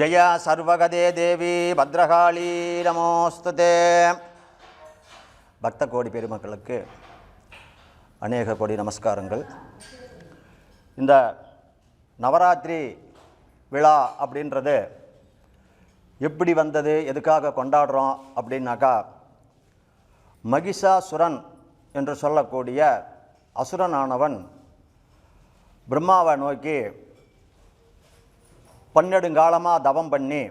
ஜெய சர்வகதே தேவி பத்ரகாளி நமோஸ்ததே பக்த கோடி பெருமக்களுக்கு அநேக கோடி நமஸ்காரங்கள். இந்த நவராத்திரி விழா அப்படின்றது எப்படி வந்தது எதுக்காக கொண்டாடுறோம் அப்படின்னாக்கா மகிஷாசுரன் என்று சொல்லக்கூடிய அசுரனானவன் பிரம்மாவை நோக்கி பன்னெடுங்காலமாக தவம் பண்ணி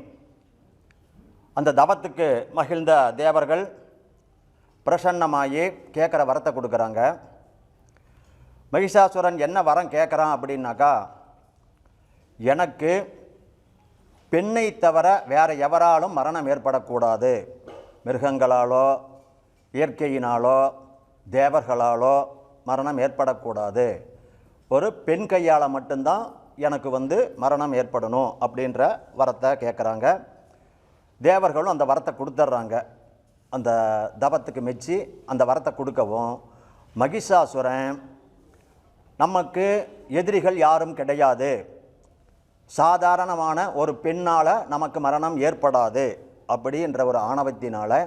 அந்த தவத்துக்கு மகிழ்ந்த தேவர்கள் பிரசன்னமாகி கேட்குற வரத்தை கொடுக்குறாங்க. மகிஷாசுரன் என்ன வரம் கேட்குறான் அப்படின்னாக்கா எனக்கு பெண்ணை தவிர வேறு எவராலும் மரணம் ஏற்படக்கூடாது. மிருகங்களாலோ இயற்கையினாலோ தேவர்களாலோ மரணம் ஏற்படக்கூடாது. ஒரு பெண் கையால் மட்டும்தான் எனக்கு வந்து மரணம் ஏற்படணும் அப்படின்ற வரத்தை கேட்குறாங்க தேவர்களும் அந்த வரத்தை கொடுத்துட்றாங்க அந்த தபத்துக்கு மெச்சி அந்த வரத்தை கொடுக்கவும் மகிஷாசுரன் நமக்கு எதிரிகள் யாரும் கிடையாது. சாதாரணமான ஒரு பெண்ணால் நமக்கு மரணம் ஏற்படாது அப்படின்ற ஒரு ஆணவத்தினால்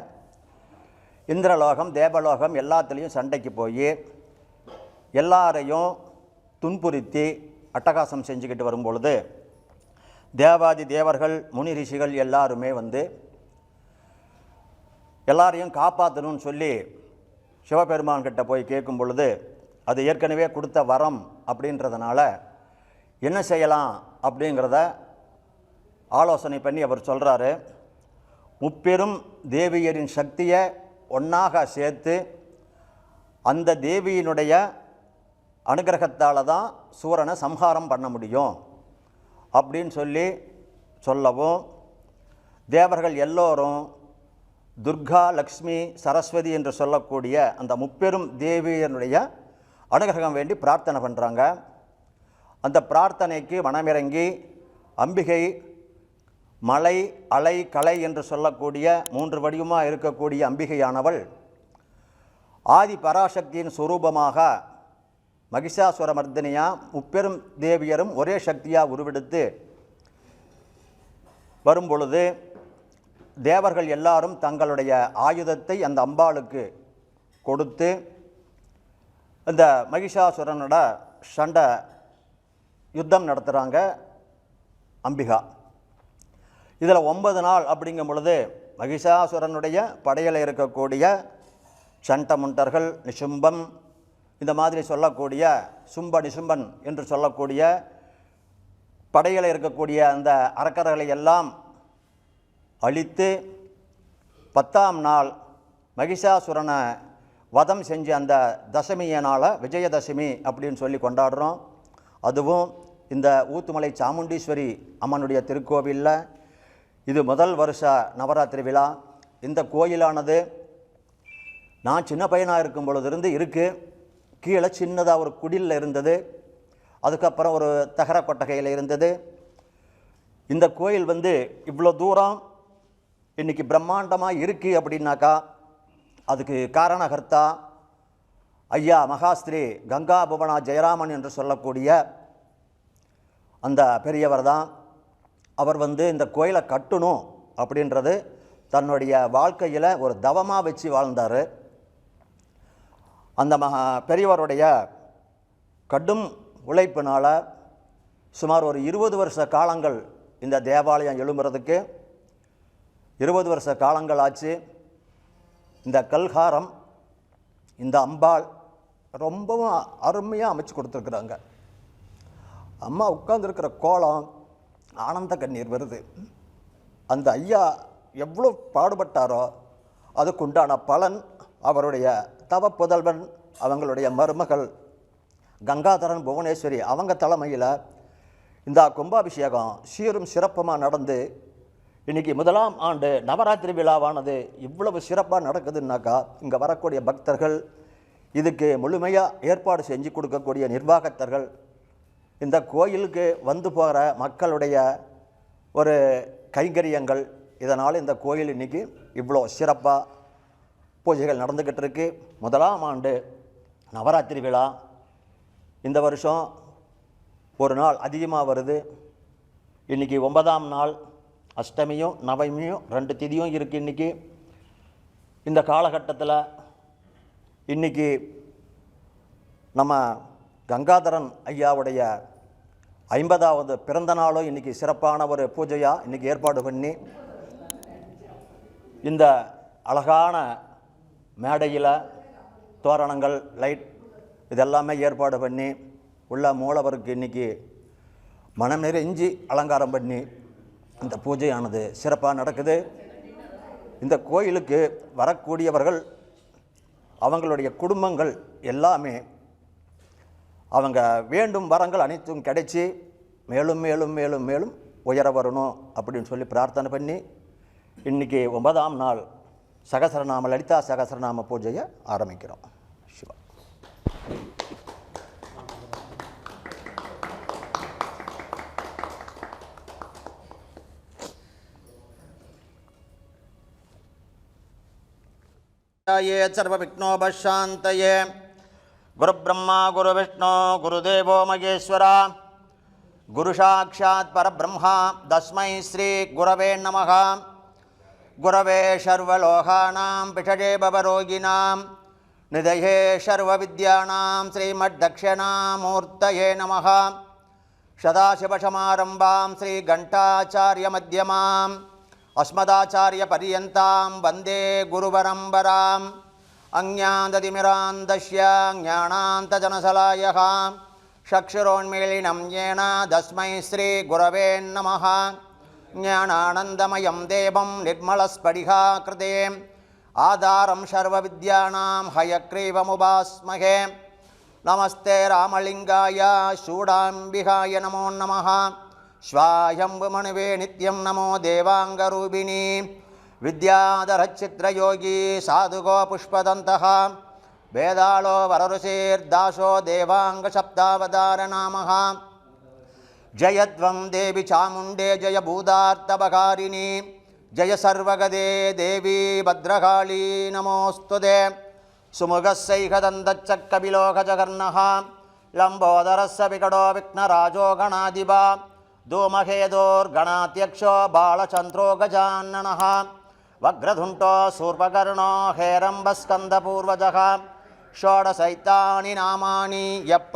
இந்திரலோகம் தேவலோகம் எல்லாத்துலேயும் சண்டைக்கு போய் எல்லாரையும் துன்புறுத்தி அட்டகாசம் செஞ்சுக்கிட்டு வரும்பொழுது தேவாதி தேவர்கள் முனி ரிஷிகள் எல்லாருமே வந்து எல்லாரையும் காப்பாற்றணும்னு சொல்லி சிவபெருமான் கிட்ட போய் கேட்கும் பொழுது அது ஏற்கனவே கொடுத்த வரம் அப்படின்றதுனால என்ன செய்யலாம் அப்படிங்கிறத ஆலோசனை பண்ணி அவர் சொல்கிறாரு முப்பெரும் தேவியரின் சக்தியை ஒன்றாக சேர்த்து அந்த தேவியினுடைய அனுகிரகத்தால் தான் சூரனை சம்ஹாரம் பண்ண முடியும் அப்படின்னு சொல்லி சொல்லவும் தேவர்கள் எல்லோரும் துர்கா லக்ஷ்மி சரஸ்வதி என்று சொல்லக்கூடிய அந்த முப்பெரும் தேவியனுடைய அனுகிரகம் வேண்டி பிரார்த்தனை பண்ணுறாங்க அந்த பிரார்த்தனைக்கு மனமிறங்கி அம்பிகை மலை அலை கலை என்று சொல்லக்கூடிய மூன்று வடிவமாக இருக்கக்கூடிய அம்பிகையானவள் ஆதி பராசக்தியின் சுரூபமாக மகிஷாசுர முப்பெரும் தேவியரும் ஒரே சக்தியாக உருவெடுத்து வரும் பொழுது தேவர்கள் எல்லாரும் தங்களுடைய ஆயுதத்தை அந்த அம்பாளுக்கு கொடுத்து இந்த மகிஷாசுரனோட சண்டை யுத்தம் நடத்துகிறாங்க அம்பிகா. இதில் ஒன்பது நாள் அப்படிங்கும் பொழுது மகிஷாசுரனுடைய படையில் இருக்கக்கூடிய சண்டமுண்டர்கள் நிசும்பம் இந்த மாதிரி சொல்லக்கூடிய சும்ப நிசும்பன் என்று சொல்லக்கூடிய படையில் இருக்கக்கூடிய அந்த அரக்கர்களை எல்லாம் அழித்து பத்தாம் நாள் மகிஷாசுரனை வதம் செஞ்சு அந்த தசமியனால் விஜயதசமி அப்படின்னு சொல்லி கொண்டாடுறோம். அதுவும் இந்த ஊத்துமலை சாமுண்டீஸ்வரி அம்மனுடைய திருக்கோவிலில். இது முதல் வருஷ நவராத்திரி விழா. இந்த கோயிலானது நான் சின்ன பையனாக இருக்கும் பொழுதுருந்து இருக்குது கீழே சின்னதாக ஒரு குடிலில் இருந்தது. அதுக்கப்புறம் ஒரு தகர கொட்டகையில் இருந்தது. இந்த கோயில் வந்து இவ்வளோ தூரம் இன்றைக்கி பிரம்மாண்டமாக இருக்குது அப்படின்னாக்கா அதுக்கு காரணகர்த்தா ஐயா மகாஸ்திரி கங்கா புவனா ஜெயராமன் என்று சொல்லக்கூடிய அந்த பெரியவர் தான். அவர் வந்து இந்த கோயிலை கட்டணும் அப்படின்றது தன்னுடைய வாழ்க்கையில் ஒரு தவமாக வச்சு வாழ்ந்தார். அந்த மகா பெரியவருடைய கடும் உழைப்பினால் சுமார் ஒரு இருபது வருஷ காலங்கள் இந்த தேவாலயம் எழும்புறதுக்கு. இருபது வருஷ காலங்கள் ஆச்சு. இந்த கல்காரம் இந்த அம்பாள் ரொம்பவும் அருமையாக அமைச்சு கொடுத்துருக்குறாங்க. அம்மா உட்கார்ந்துருக்கிற கோலம் ஆனந்த கண்ணீர் வருது. அந்த ஐயா எவ்வளோ பாடுபட்டாரோ அதுக்குண்டான பலன் அவருடைய தவ புதல்வன் அவங்களுடைய மருமகள் கங்காதரன் புவனேஸ்வரி அவங்க தலைமையில் இந்த கும்பாபிஷேகம் சீரும் சிறப்புமாக நடந்து இன்றைக்கி முதலாம் ஆண்டு நவராத்திரி விழாவானது இவ்வளவு சிறப்பாக நடக்குதுன்னாக்கா இங்கே வரக்கூடிய பக்தர்கள் இதுக்கு முழுமையாக ஏற்பாடு செஞ்சு கொடுக்கக்கூடிய நிர்வாகத்தர்கள் இந்த கோயிலுக்கு வந்து போகிற மக்களுடைய ஒரு கைங்கரியங்கள் இதனால் இந்த கோயில் இன்றைக்கி இவ்வளோ சிறப்பாக பூஜைகள் நடந்துக்கிட்டு இருக்கு முதலாம் ஆண்டு நவராத்திரி விழா. இந்த வருஷம் ஒரு நாள் அதிகமாக வருது. இன்றைக்கி ஒன்பதாம் நாள். அஷ்டமியும் நவமியும் ரெண்டு திதியும் இருக்குது இன்றைக்கி இந்த காலகட்டத்தில் இன்றைக்கி நம்ம கங்காதரன் ஐயாவுடைய ஐம்பதாவது பிறந்த நாளும் இன்றைக்கி சிறப்பான ஒரு பூஜையாக இன்றைக்கி ஏற்பாடு பண்ணி இந்த அழகான மேடையில் தோரணங்கள் லைட் இதெல்லாமே ஏற்பாடு பண்ணி உள்ள மூலவருக்கு இன்றைக்கி மனம் நிறைஞ்சி அலங்காரம் பண்ணி இந்த பூஜையானது சிறப்பாக நடக்குது. இந்த கோயிலுக்கு வரக்கூடியவர்கள் அவங்களுடைய குடும்பங்கள் எல்லாமே அவங்க வேண்டும் வரங்கள் அனைத்தும் கிடைச்சி மேலும் மேலும் மேலும் மேலும் உயர வரணும் அப்படின்னு சொல்லி பிரார்த்தனை பண்ணி இன்றைக்கி ஒன்பதாம் நாள் சகசரநாம லலிதா சகசரநாம பூஜையை ஆரம்பிக்கிறோம் சிவா சர்வவிக்னோபாந்தயே குருபிரம்மா குருவிஷ்ணு குருதேவோ மகேஸ்வரா குருசாட்சாத் பரபிரம்மா தஸ்மை ஸ்ரீ குரவே நமகாம் गुरवे सर्वलोकानां पिषजे भवरोगिणां निधये सर्वविद्यानां श्रीमद्दक्षिणामूर्तये नमः सदाशिवसमारम्भां श्रीघण्टाचार्यमध्यमाम् अस्मदाचार्यपर्यन्तां वन्दे गुरुपरम्पराम् अज्ञानतिमिरान्तस्य ज्ञानान्तजनशलायः चक्षुरोन्मीलिनं येन तस्मै श्रीगुरवे नमः ज्ञानानन्दमयं देवं निर्मलस्फटिकाकृते आधारं सर्वविद्यानां हयग्रीवमुपास्महे नमस्ते रामलिङ्गाय शूडाम्बिकाय नमो नमः स्वायम्बुमणिवे नित्यं नमो देवाङ्गरूपिणी विद्याधरचित्रयोगी साधुगो पुष्पदन्तः वेदालो वररुषेर्दासो देवाङ्गसप्तावतारनामः जयध्वं देवि चामुण्डे जय भूतार्थपकारिणी जय सर्वगदे देवी भद्रकाली नमोऽस्तु ते सुमुखस्सैकदन्तच्चकपिलोकजगर्णः लम्बोदरस्य विकटो विघ्नराजो गणाधिपा धूमहेदोर्गणाध्यक्षो बालचन्द्रो गजाननः वक्रधुण्टो शूर्पकर्णो हेरम्बस्कन्दपूर्वजः षोडशैतानि नामानि यप्प